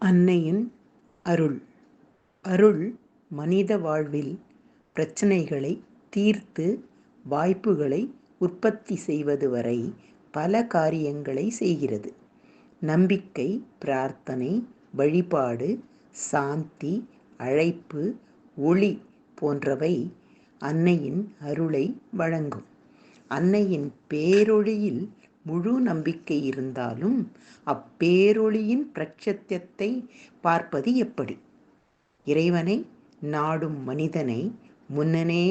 அன்னையின் அருள். அருள் மனித வாழ்வில் பிரச்சனைகளை தீர்த்து வாய்ப்புகளை உற்பத்தி செய்வது வரை பல காரியங்களை செய்கிறது. நம்பிக்கை பிரார்த்தனை வழிபாடு சாந்தி அழைப்பு ஒளி போன்றவை அன்னையின் அருளை வழங்கும். அன்னையின் பேரொழியில் முழு நம்பிக்கை இருந்தாலும் அப்பேரொளியின் பிரச்சத்தியத்தை பார்ப்பது எப்படி? இறைவனை நாடும் மனிதனை முன்னனே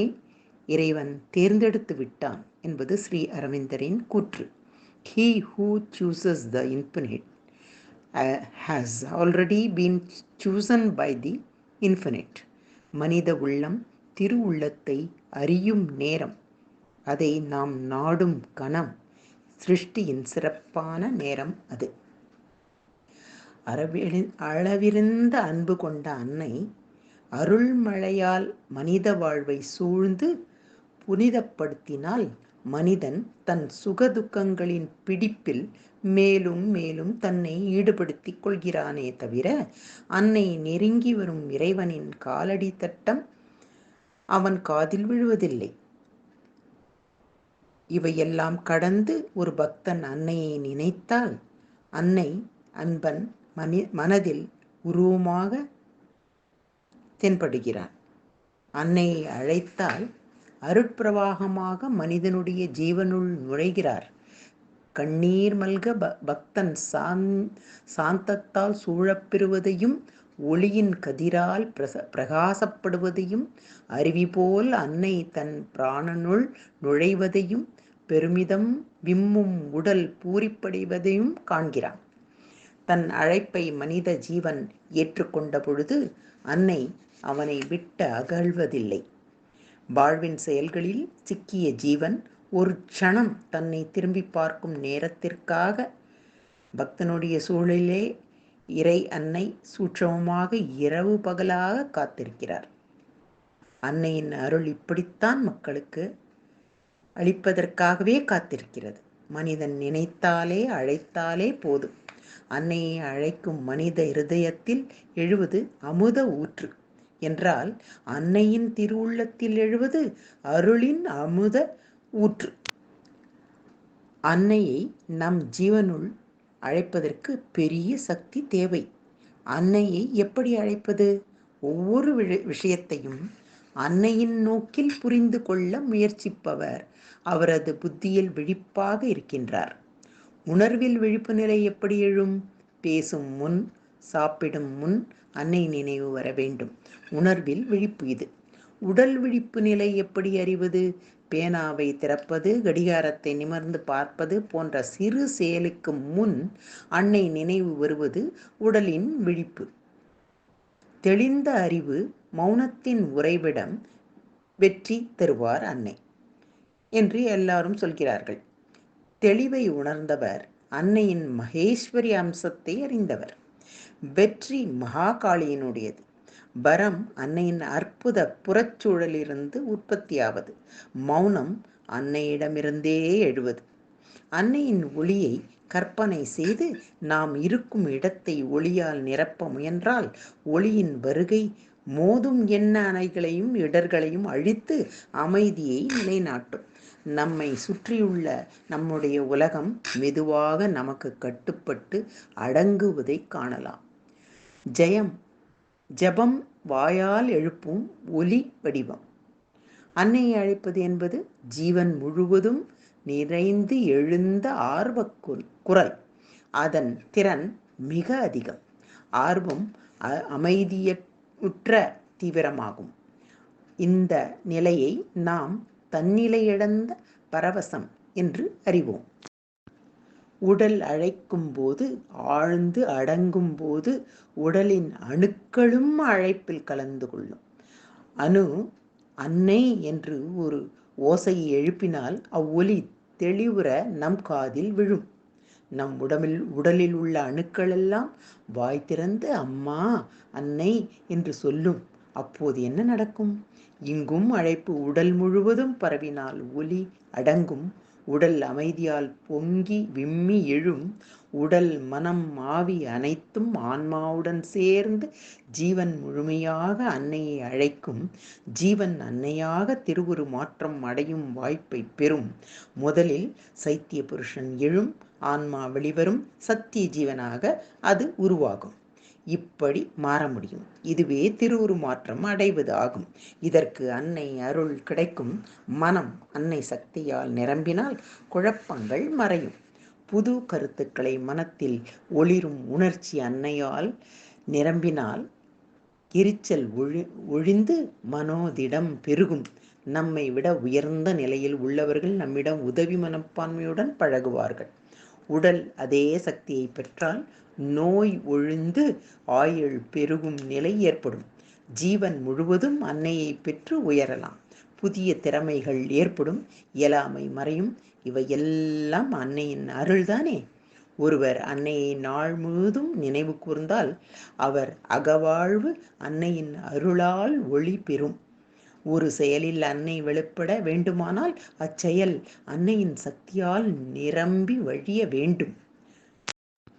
இறைவன் தேர்ந்தெடுத்து விட்டான் என்பது ஸ்ரீ அரவிந்தரின் கூற்று. He who chooses the infinite has already been chosen by the infinite மனித உள்ளம் திரு உள்ளத்தை அறியும் நேரம். அதை நாம் நாடும் கணம். சிருஷ்டியின் சிறப்பான நேரம் அது. அரவிழி அளவிருந்த அன்பு கொண்ட அன்னை அருள்மழையால் மனித வாழ்வை சூழ்ந்து புனிதப்படுத்தினால் மனிதன் தன் சுகதுக்கங்களின் பிடிப்பில் மேலும் மேலும் தன்னை ஈடுபடுத்தி கொள்கிறானே தவிர அன்னை நெருங்கி வரும் இறைவனின் காலடி தட்டம் அவன் காதில் விழுவதில்லை. இவையெல்லாம் கடந்து ஒரு பக்தன் அன்னையை நினைத்தால் அன்னை அன்பன் மனி மனதில் உருவமாக தென்படுகிறான். அன்னையை அழைத்தால் அருட்பிரவாகமாக மனிதனுடைய ஜீவனுள் நுழைகிறார். கண்ணீர் மல்க ப பக்தன் சாந் சாந்தத்தால் சூழப்பெறுவதையும் ஒளியின் கதிரால் பிரச பிரகாசப்படுவதையும் அருவி போல் அன்னை தன் பிராணனுள் நுழைவதையும் பெருமிதம் விம்மும் உடல் பூரிப்படைவதையும் காண்கிறான். தன் அழைப்பை மனித ஜீவன் ஏற்றுக்கொண்ட பொழுது அன்னை அவனை விட்டு அகழ்வதில்லை. வாழ்வின் செயல்களில் சிக்கிய ஜீவன் ஒரு க்ஷணம் தன்னை திரும்பி பார்க்கும் நேரத்திற்காக பக்தனுடைய சூழலிலே இறை அன்னை சூட்சமமாக இரவு பகலாக காத்திருக்கிறார். அன்னையின் அருள் இப்படித்தான் மக்களுக்கு அளிப்பதற்காகவே காத்திருக்கிறது. மனிதன் நினைத்தாலே அழைத்தாலே போதும். அன்னையை அழைக்கும் மனித இருதயத்தில் எழுவது அமுத ஊற்று. என்றால் அன்னையின் திருவுள்ளத்தில் எழுவது அருளின் அமுத ஊற்று. அன்னையை நம் ஜீவனுள் அழைப்பதற்கு பெரிய சக்தி தேவை. அன்னையை எப்படி அழைப்பது? ஒவ்வொரு விஷயத்தையும் அன்னையின் நோக்கில் புரிந்து கொள்ள முயற்சிப்பவர் அவரது புத்தியில் விழிப்பாக இருக்கின்றார். உணர்வில் விழிப்பு நிலை எப்படி எழும்? பேசும் முன் சாப்பிடும் முன் அன்னை நினைவு வர வேண்டும். உணர்வில் விழிப்பு இது. உடல் விழிப்பு நிலை எப்படி அறிவது? பேனாவை திறப்பது கடிகாரத்தை நிமர்ந்து பார்ப்பது போன்ற சிறு செயலுக்கு முன் அன்னை நினைவு வருவது உடலின் விழிப்பு. தெளிந்த அறிவு மௌனத்தின் உறைவிடம் வெற்றி தருவார் அன்னை. என்று எல்லாரும் சொல்கிறார்கள். தெளிவை உணர்ந்தவர் அன்னையின் மகேஸ்வரி அம்சத்தை அறிந்தவர். வெற்றி மகாகாளியினுடையது. பரம் அன்னையின் அற்புத புறச்சூழலிருந்து உற்பத்தியாவது. மௌனம் அன்னையிடமிருந்தே எழுவது. அன்னையின் ஒளியை கற்பனை செய்து நாம் இருக்கும் இடத்தை ஒளியால் நிரப்ப முயன்றால் ஒளியின் வருகை மோதும் எண்ண அணைகளையும் இடர்களையும் அழித்து அமைதியை நிலைநாட்டும். நம்மை சுற்றியுள்ள நம்முடைய உலகம் மெதுவாக நமக்கு கட்டுப்பட்டு அடங்குவதை காணலாம். ஜெயம் ஜபம் வாயால் எழுப்பும் ஒலி வடிவம். அன்னையை அழைப்பது என்பது ஜீவன் முழுவதும் நிறைந்து எழுந்த ஆர்வ குரல். அதன் திறன் மிக அதிகம். ஆர்வம் அமைதியுற்ற தீவிரமாகும். இந்த நிலையை நாம் தன்னிலையிழந்த பரவசம் என்று அறிவோம். உடல் அழைக்கும் போது ஆழ்ந்து அடங்கும் போது உடலின் அணுக்களும் அழைப்பில் கலந்து கொள்ளும். அணு அன்னை என்று ஒரு ஓசையை எழுப்பினால் அவ்வொலி தெளிவுற நம் காதில் விழும். நம் உடம்பில் உடலில் உள்ள அணுக்களெல்லாம் வாய் திறந்து அம்மா அன்னை என்று சொல்லும். அப்போது என்ன நடக்கும்? இங்கும் அழைப்பு உடல் முழுவதும் பரவினால் ஒலி அடங்கும். உடல் அமைதியால் பொங்கி விம்மி எழும். உடல் மனம் ஆவி அனைத்தும் ஆன்மாவுடன் சேர்ந்து ஜீவன் முழுமையாக அன்னையை அழைக்கும். ஜீவன் அன்னையாக திருவுரு மாற்றம் அடையும் வாய்ப்பை பெறும். முதலில் சைத்திய புருஷன் எழும். ஆன்மா வெளிவரும். சத்திய ஜீவனாக அது உருவாகும். இப்படி மாற முடியும். இதுவே திருவுருமாற்றம் அடைவது ஆகும் இதற்கு அன்னை அருள் கிடைக்கும். மனம் அன்னை சக்தியால் நிரம்பினால் குழப்பங்கள் மறையும். புது கருத்துக்களை மனத்தில் ஒளிரும் உணர்ச்சி அன்னையால் நிரம்பினால் எரிச்சல் ஒழி ஒழிந்து மனோதிடம் பெருகும். நம்மை விட உயர்ந்த நிலையில் உள்ளவர்கள் நம்மிடம் உதவி மனப்பான்மையுடன் பழகுவார்கள். உடல் அதே சக்தியை பெற்றால் நோய் ஒழிந்து ஆயுள் பெருகும் நிலை ஏற்படும். ஜீவன் முழுவதும் அன்னையை பெற்று உயரலாம். புதிய திறமைகள் ஏற்படும். இயலாமை மறையும். இவையெல்லாம் அன்னையின் அருள்தானே? ஒருவர் அன்னையை நாள் முழுதும் நினைவு கூர்ந்தால் அவர் அகவாழ்வு அன்னையின் அருளால் ஒளி பெறும். ஒரு செயலில் அன்னை வெளிப்பட வேண்டுமானால் அச்செயல் அன்னையின் சக்தியால் நிரம்பி வழிய வேண்டும்.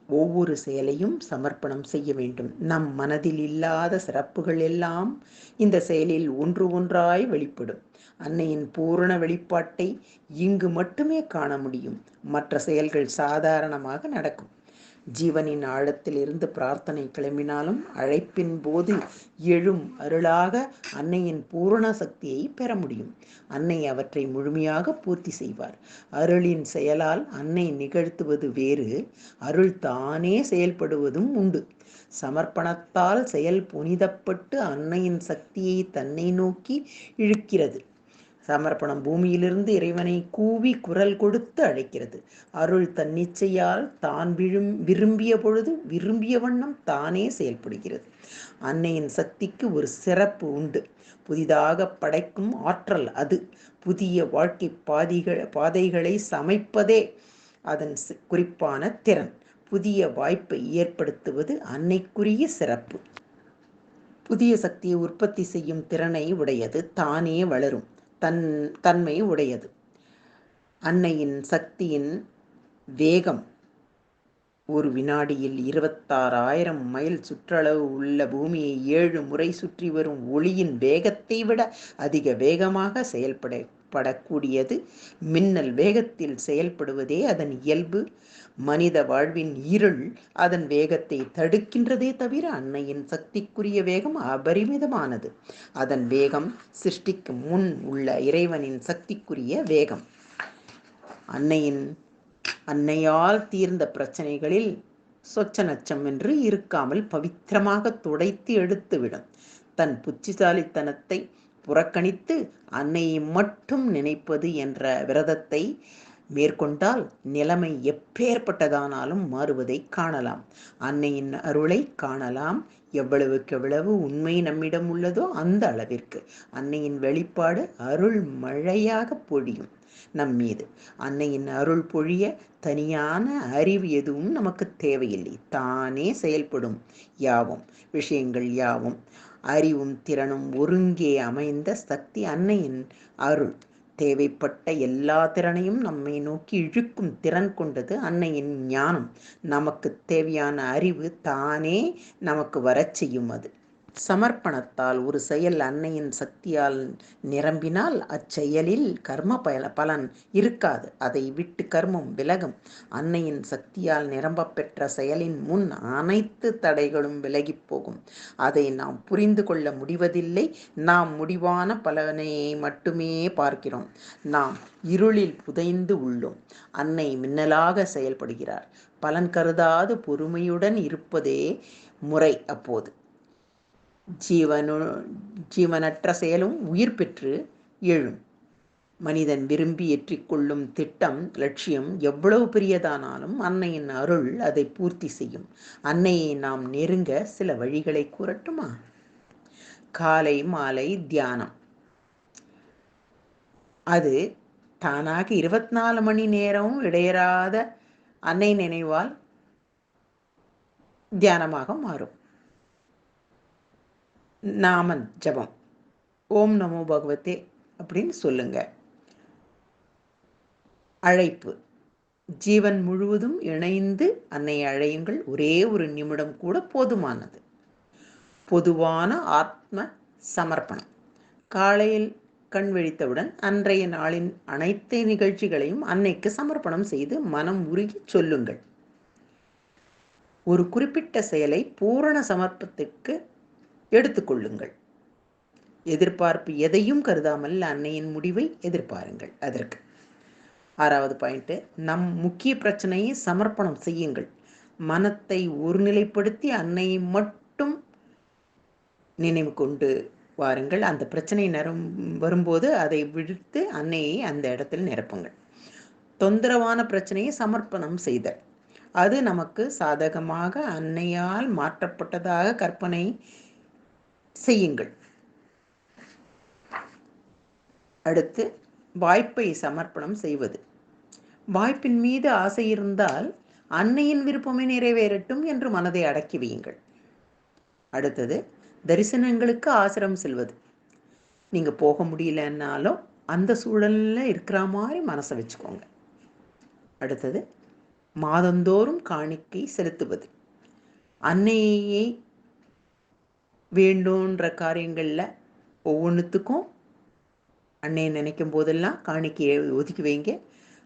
ஒவ்வொரு செயலையும் சமர்ப்பணம் செய்ய வேண்டும். நம் மனதில் இல்லாத சிறப்புகள் எல்லாம் இந்த செயலில் ஒன்று ஒன்றாய் வெளிப்படும். அன்னையின் பூரண வெளிப்பாட்டை இங்கு மட்டுமே காண முடியும். மற்ற செயல்கள் சாதாரணமாக நடக்கும். ஜீவனின் ஆழத்தில் இருந்து பிரார்த்தனை கிளம்பினாலும் அழைப்பின் போது எழும் அருளாக அன்னையின் பூரண சக்தியை பெற முடியும். அன்னை அவற்றை முழுமையாக பூர்த்தி செய்வார். அருளின் செயலால் அன்னை நிகழ்த்துவது வேறு அருள் தானே செயல்படுவதும் உண்டு. சமர்ப்பணத்தால் செயல் புனிதப்பட்டு அன்னையின் சக்தியை தன்னை நோக்கி இழுக்கிறது. சமர்ப்பணம் பூமியிலிருந்து இறைவனை கூவி குரல் கொடுத்து அழைக்கிறது. அருள் தன்னிச்சையால் தான் விழும் விரும்பிய பொழுது விரும்பிய வண்ணம் தானே செயல்படுகிறது. அன்னையின் சக்திக்கு ஒரு சிறப்பு உண்டு. புதிதாக படைக்கும் ஆற்றல் அது. புதிய வாழ்க்கை பாதிகள் பாதைகளை சமைப்பதே அதன் குறிப்பான திறன். புதிய வாய்ப்பை ஏற்படுத்துவது அன்னைக்குரிய சிறப்பு. புதிய சக்தியை உற்பத்தி செய்யும் திறனை உடையது தானே வளரும். தன் தன்மை உடையது. அன்னையின் சக்தியின் வேகம் ஒரு வினாடியில் இருபத்தாறாயிரம் மைல் சுற்றளவு உள்ள பூமியை ஏழு முறை சுற்றி வரும் ஒளியின் வேகத்தை விட அதிக வேகமாக செயல்பட படக்கூடியது மின்னல் வேகத்தில் செயல்படுவதே அதன் இயல்பு. மனித வாழ்வின் இருள் அதன் வேகத்தை தடுக்கின்றதே தவிர அன்னையின் சக்திக்குரிய வேகம் அபரிமிதமானது. அதன் வேகம் சிருஷ்டிக்கு முன் உள்ள இறைவனின் சக்திக்குரிய வேகம். அன்னையின் அன்னையால் தீர்ந்த பிரச்சனைகளில் சொச்ச நச்சம் என்று இருக்காமல் பவித்திரமாக துடைத்து எடுத்துவிடும். தன் புத்திசாலித்தனத்தை புறக்கணித்து அன்னையை மட்டும் நினைப்பது என்ற விரதத்தை மேற்கொண்டால் நிலைமை எப்பேற்பட்டதானாலும் மாறுவதை காணலாம். அன்னையின் அருளை காணலாம். எவ்வளவுக்கு எவ்வளவு உண்மை நம்மிடம் உள்ளதோ அந்த அளவிற்கு. அன்னையின் வெளிப்பாடு அருள் மழையாக பொழியும். நம் மீது. அன்னையின் அருள் பொழிய தனியான அறிவு எதுவும் நமக்கு தேவையில்லை. தானே செயல்படும் யாவும் விஷயங்கள் யாவும். அறிவும் திறனும் ஒருங்கே அமைந்த சக்தி அன்னையின் அருள். தேவைப்பட்ட எல்லா திறனையும் நம்மை நோக்கி இழுக்கும் திறன் கொண்டது அன்னையின் ஞானம். நமக்கு தேவையான அறிவு தானே நமக்கு வரச் செய்யும் அது. சமர்ப்பணத்தால் ஒரு செயல் அன்னையின் சக்தியால் நிரம்பினால் அச்செயலில் கர்ம பல பலன் இருக்காது. அதை விட்டு கர்மம் விலகும். அன்னையின் சக்தியால் நிரம்ப பெற்ற செயலின் முன் அனைத்து தடைகளும் விலகி போகும். அதை நாம் புரிந்து கொள்ள முடிவதில்லை. நாம் முடிவான பலனை மட்டுமே பார்க்கிறோம். நாம் இருளில் புதைந்து உள்ளோம். அன்னை மின்னலாக செயல்படுகிறார். பலன் கருதாது பொறுமையுடன் இருப்பதே முறை அப்போது. ஜீவனு ஜீவனற்ற செயலும் உயிர் பெற்று எழும். மனிதன் விரும்பி ஏற்றிக்கொள்ளும் திட்டம் லட்சியம் எவ்வளவு பெரியதானாலும் அன்னையின் அருள் அதை பூர்த்தி செய்யும். அன்னையை நாம் நெருங்க சில வழிகளை கூறட்டுமா? காலை மாலை தியானம். அது தானாக இருபத்தி நாலு மணி நேரமும் இடையறாத அன்னை நினைவால் தியானமாக மாறும். நாமன் ஜபம். ஓம் நமோ பகவத்தே அப்படின்னு சொல்லுங்க. அழைப்பு. ஜீவன் முழுவதும் இணைந்து அன்னை அழையுங்கள். ஒரே ஒரு நிமிடம் கூட போதுமானது. பொதுவான ஆத்ம சமர்ப்பணம். காலையில் கண் விழித்தவுடன் அன்றைய நாளின் அனைத்து நிகழ்ச்சிகளையும் அன்னைக்கு சமர்ப்பணம் செய்து மனம் உருகி சொல்லுங்கள். ஒரு குறிப்பிட்ட செயலை பூரண சமர்ப்பத்துக்கு எடுத்துக்கொள்ளுங்கள். எதிர்பார்ப்பு எதையும் கருதாமல் அன்னையின் முடிவை எதிர்பாருங்கள். அதற்கு ஆறாவது பாயிண்ட்டு நம் முக்கிய பிரச்சனையை சமர்ப்பணம் செய்யுங்கள். மனத்தை ஒருநிலைப்படுத்தி அன்னையை மட்டும் நினைவு கொண்டு வாருங்கள். அந்த பிரச்சனை நிறம் வரும்போது அதை விடுத்து அன்னையை அந்த இடத்தில் நிரப்புங்கள். தொந்தரவான பிரச்சனையை சமர்ப்பணம் செய்தல். அது நமக்கு சாதகமாக அன்னையால் மாற்றப்பட்டதாக கற்பனை செய்யுங்கள். அடுத்து வாய்ப்பை சமர்ப்பணம் செய்வது. வாய்ப்பின் மீது ஆசை இருந்தால் அன்னையின் விருப்பமே நிறைவேறட்டும் என்று மனதை அடக்கி வையுங்கள். அடுத்தது தரிசனங்களுக்கு ஆசிரம் செல்வது. நீங்கள் போக முடியலன்னாலும் அந்த சூழலில் இருக்கிற மாதிரி மனசை வச்சுக்கோங்க. அடுத்தது மாதந்தோறும் காணிக்கை செலுத்துவது. அன்னையை வேண்டுன்ற காரியங்களில் ஒவ்வொன்றுத்துக்கும் அன்னையை நினைக்கும் போதெல்லாம் காணிக்கையை ஒதுக்கி வைங்க.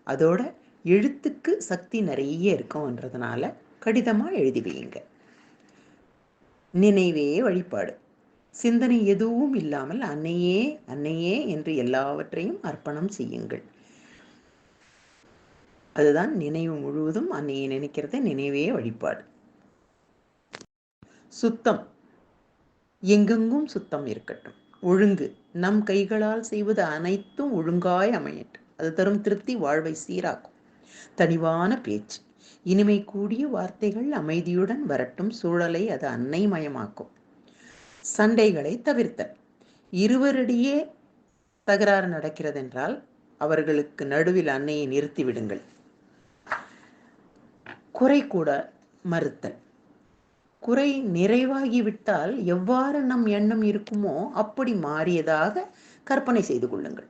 அதோட எழுத்துக்கு சக்தி நிறைய இருக்கும்ன்றதுனால கடிதமாக எழுதி வையுங்க. நினைவே வழிபாடு. சிந்தனை எதுவும் இல்லாமல் அன்னையே அன்னையே என்று எல்லாவற்றையும் அர்ப்பணம் செய்யுங்கள். அதுதான் நினைவு முழுவதும் அன்னையை நினைக்கிறத நினைவே வழிபாடு. சுத்தம். எங்கெங்கும் சுத்தம் இருக்கட்டும். ஒழுங்கு. நம் கைகளால் செய்வது அனைத்தும் ஒழுங்காய் அமையட்டும். அது தரும் திருப்தி வாழ்வை சீராக்கும். தனிவான பேச்சு. இனிமை கூடிய வார்த்தைகள் அமைதியுடன் வரட்டும். சூழலை அது அன்னைமயமாக்கும். சண்டைகளை தவிர்த்தல். இருவரிடையே தகராறு நடக்கிறது என்றால் அவர்களுக்கு நடுவில் அன்னையை நிறுத்திவிடுங்கள். குறை கூட மறுத்தல். குறை நிறைவாகிவிட்டால் எவ்வாறு நம் எண்ணம் இருக்குமோ அப்படி மாறியதாக கற்பனை செய்து கொள்ளுங்கள்.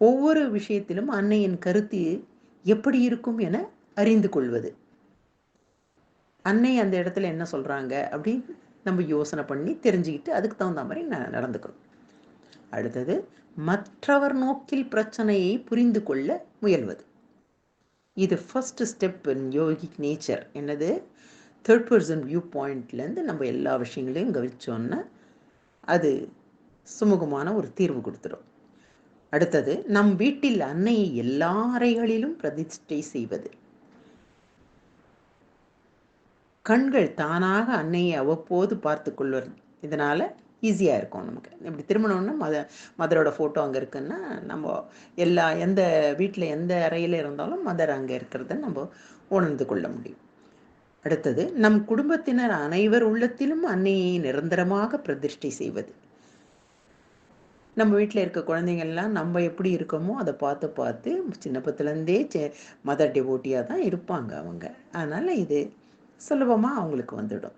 ஒவ்வொரு விஷயத்திலும் அன்னையின் கருத்து எப்படி இருக்கும் என அறிந்து கொள்வது. அன்னை அந்த இடத்துல என்ன சொல்றாங்க அப்படின்னு நம்ம யோசனை பண்ணி தெரிஞ்சுக்கிட்டு அதுக்கு தகுந்த மாதிரி நடந்துக்கணும். அடுத்தது மற்றவர் நோக்கில் பிரச்சனையை புரிந்து கொள்ள முயல்வது. இது first step in yogic nature என்னது? தேர்ட் பர்சன் வியூ பாயிண்ட்லேருந்து நம்ம எல்லா விஷயங்களையும் கவனிச்சோன்னா அது சுமூகமான ஒரு தீர்வு கொடுத்துடும் அடுத்தது நம் வீட்டில் அன்னையை எல்லா அறைகளிலும் பிரதிஷ்டை செய்வது. கண்கள் தானாக அன்னையை அவ்வப்போது பார்த்து கொள்வது இதனால் ஈஸியாக இருக்கும் நமக்கு. இப்படி திருமணம்னா மத மதரோட ஃபோட்டோ அங்கே இருக்குன்னா நம்ம எல்லா எந்த வீட்டில் எந்த அறையில் இருந்தாலும் மதர் அங்கே இருக்கிறத நம்ம உணர்ந்து கொள்ள முடியும். அடுத்தது நம் குடும்பத்தினர் அனைவர் உள்ளத்திலும் அன்னையை நிரந்தரமாக பிரதிஷ்டை செய்வது. நம்ம வீட்டில் இருக்க குழந்தைங்கள்லாம் நம்ம எப்படி இருக்கோமோ அதை பார்த்து பார்த்து சின்னப்பத்துலேருந்தே செ மதர் டிவோட்டியாக தான் இருப்பாங்க அவங்க. அதனால் இது சுலபமாக அவங்களுக்கு வந்துடும்.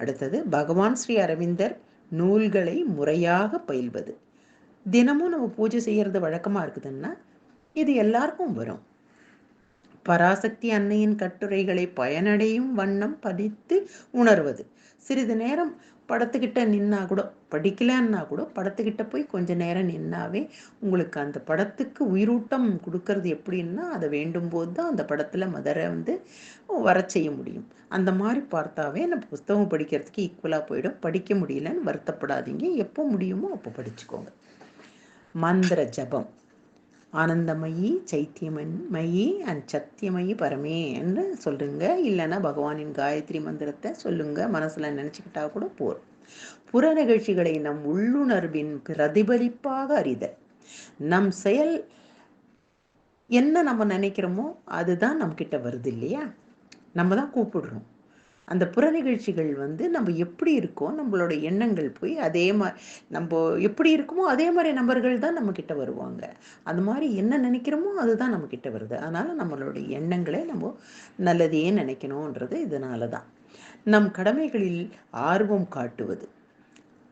அடுத்தது பகவான் ஸ்ரீ அரவிந்தர் நூல்களை முறையாக பயில்வது. தினமும் நம்ம பூஜை செய்கிறது வழக்கமாக இருக்குதுன்னா இது எல்லாருக்கும் வரும். பராசக்தி அன்னையின் கட்டுரைகளை பயனடையும் வண்ணம் படித்து உணர்வது. சிறிது நேரம் படத்துக்கிட்ட நின்னா கூட படிக்கலன்னா கூட படத்துக்கிட்ட போய் கொஞ்ச நேரம் நின்னாவே உங்களுக்கு அந்த படத்துக்கு உயிரூட்டம் கொடுக்கறது எப்படின்னா அதை வேண்டும் போது தான் அந்த படத்தில் மதரை வந்து வர செய்ய முடியும். அந்த மாதிரி பார்த்தாவே நம்ம புஸ்தகம் படிக்கிறதுக்கு ஈக்குவலாக போயிடும். படிக்க முடியலன்னு வருத்தப்படாதீங்க. எப்போ முடியுமோ அப்போ படிச்சுக்கோங்க. மந்திர ஜபம். ஆனந்தமயி சைத்தியமயி அண்ட் சத்தியமயி பரமே என்று சொல்லுங்க. இல்லைன்னா பகவானின் காயத்ரி மந்திரத்தை சொல்லுங்க. மனசில் நினச்சிக்கிட்டா கூட போதும். புற நிகழ்ச்சிகளை நம் உள்ளுணர்வின் பிரதிபலிப்பாக அறிதல். நம் செயல் என்ன நம்ம நினைக்கிறோமோ அதுதான் நம்மக்கிட்ட வருது இல்லையா? நம்ம தான் கூப்பிடுறோம். அந்த புற நிகழ்ச்சிகள் வந்து நம்ம எப்படி இருக்கோம் நம்மளோட எண்ணங்கள் போய் அதே மாதிரி நம்ம எப்படி இருக்குமோ அதே மாதிரி நபர்கள் தான் நம்ம கிட்ட வருவாங்க. அந்த மாதிரி என்ன நினைக்கிறோமோ அதுதான் நம்ம கிட்ட வருது. அதனால நம்மளோட எண்ணங்களே நம்ம நல்லதையே நினைக்கணுன்றது இதனால தான். நம் கடமைகளில் ஆர்வம் காட்டுவது.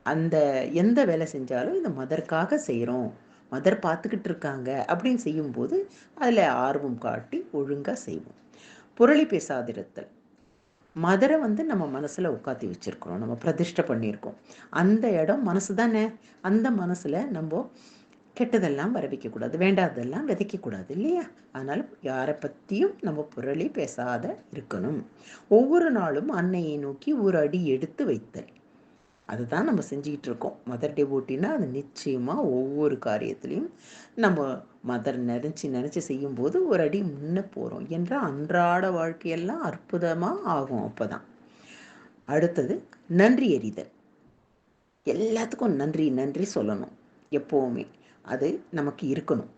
அந்த எந்த வேலை செஞ்சாலும் இந்த மதற்காக செய்கிறோம் மதர் பார்த்துக்கிட்டு இருக்காங்க அப்படின்னு செய்யும்போது அதில் ஆர்வம் காட்டி ஒழுங்காக செய்வோம். புரளி பேசாதிருத்தல். மதரை வந்து நம்ம மனசில் உட்காத்தி வச்சுருக்கிறோம். நம்ம பிரதிஷ்டை பண்ணியிருக்கோம். அந்த இடம் மனசு தானே? அந்த மனசில் நம்ம கெட்டதெல்லாம் வர வைக்கக்கூடாது வேண்டாததெல்லாம் விதைக்கக்கூடாது இல்லையா? அதனால் யாரை பற்றியும் நம்ம புரளி பேசாத இருக்கணும். ஒவ்வொரு நாளும் அன்னையை நோக்கி ஒரு அடி எடுத்து வைத்தல். அதுதான் நம்ம செஞ்சுக்கிட்டு இருக்கோம் மதர் டே டெவோட்டினா அது நிச்சயமாக ஒவ்வொரு காரியத்துலேயும் நம்ம மதர் நினச்சி நினச்சி செய்யும்போது ஒரு அடி முன்ன போகிறோம் என்ற அன்றாட வாழ்க்கையெல்லாம் அற்புதமாக ஆகும் அப்போ தான் அடுத்தது நன்றி எறிதல். எல்லாத்துக்கும் நன்றி நன்றி சொல்லணும். எப்போவுமே அது நமக்கு இருக்கணும்.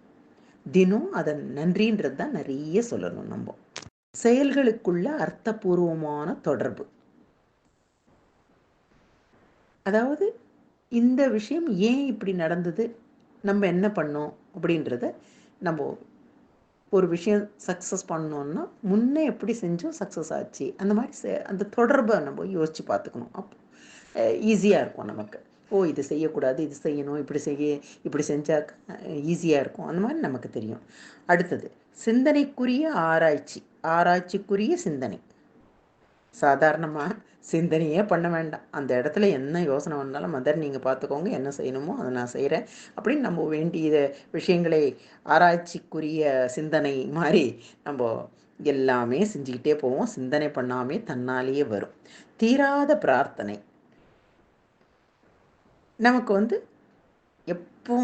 தினம் அதை நன்றின்றது தான் நிறைய சொல்லணும் நம்ம. செயல்களுக்குள்ள அர்த்தபூர்வமான தொடர்பு. அதாவது இந்த விஷயம் ஏன் இப்படி நடந்தது? நம்ம என்ன பண்ணோம்? அப்படின்றத நம்ம ஒரு விஷயம் சக்ஸஸ் பண்ணோன்னா முன்னே எப்படி செஞ்சோம் சக்ஸஸ் ஆச்சு. அந்த மாதிரி செ அந்த தொடர்பை நம்ம யோசித்து பார்த்துக்கணும். அப்போ ஈஸியாக இருக்கும் நமக்கு. ஓ இது செய்யக்கூடாது இது செய்யணும் இப்படி செய்ய இப்படி செஞ்சால் ஈஸியாக இருக்கும். அந்த மாதிரி நமக்கு தெரியும். அடுத்தது சிந்தனைக்குரிய ஆராய்ச்சி. ஆராய்ச்சிக்குரிய சிந்தனை. சாதாரணமாக சிந்தனையே பண்ண வேண்டாம். அந்த இடத்துல என்ன யோசனை வந்தாலும் மதர் நீங்கள் பார்த்துக்கோங்க என்ன செய்யணுமோ அதை நான் செய்கிறேன் அப்படின்னு நம்ம வேண்டிய விஷயங்களை ஆராய்ச்சிக்குரிய சிந்தனை மாதிரி நம்ம எல்லாமே செஞ்சுக்கிட்டே போவோம். சிந்தனை பண்ணாமே தன்னாலேயே வரும். தீராத பிரார்த்தனை. நமக்கு வந்து எப்போ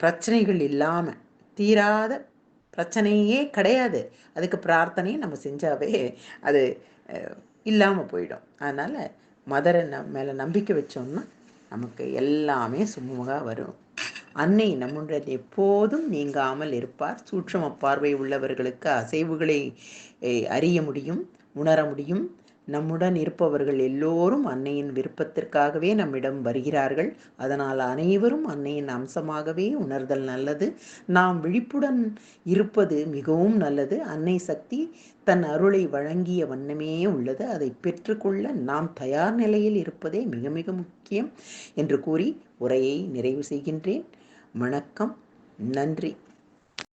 பிரச்சனைகள் இல்லாமல் தீராத பிரச்சனையே கிடையாது. அதுக்கு பிரார்த்தனையை நம்ம செஞ்சாவே அது இல்லாமல் போயிடும். அதனால் மதரை நம் மேலே நம்பிக்கை வச்சோம்னா நமக்கு எல்லாமே சுமூகமாக வரும். அன்னை நம்முடைய எப்போதும் நீங்காமல் இருப்பார். சூட்சம பார்வை உள்ளவர்களுக்கு அசைவுகளை அறிய முடியும் உணர முடியும். நம்முடன் இருப்பவர்கள் எல்லோரும் அன்னையின் விருப்பத்திற்காகவே நம்மிடம் வருகிறார்கள். அதனால் அனைவரும் அன்னையின் அம்சமாகவே உணர்தல் நல்லது. நாம் விழிப்புடன் இருப்பது மிகவும் நல்லது. அன்னை சக்தி தன் அருளை வழங்கிய வண்ணமே உள்ளது. அதை பெற்றுக்கொள்ள நாம் தயார் நிலையில் இருப்பதே மிக மிக முக்கியம் என்று கூறி உரையை நிறைவு செய்கின்றேன். வணக்கம். நன்றி.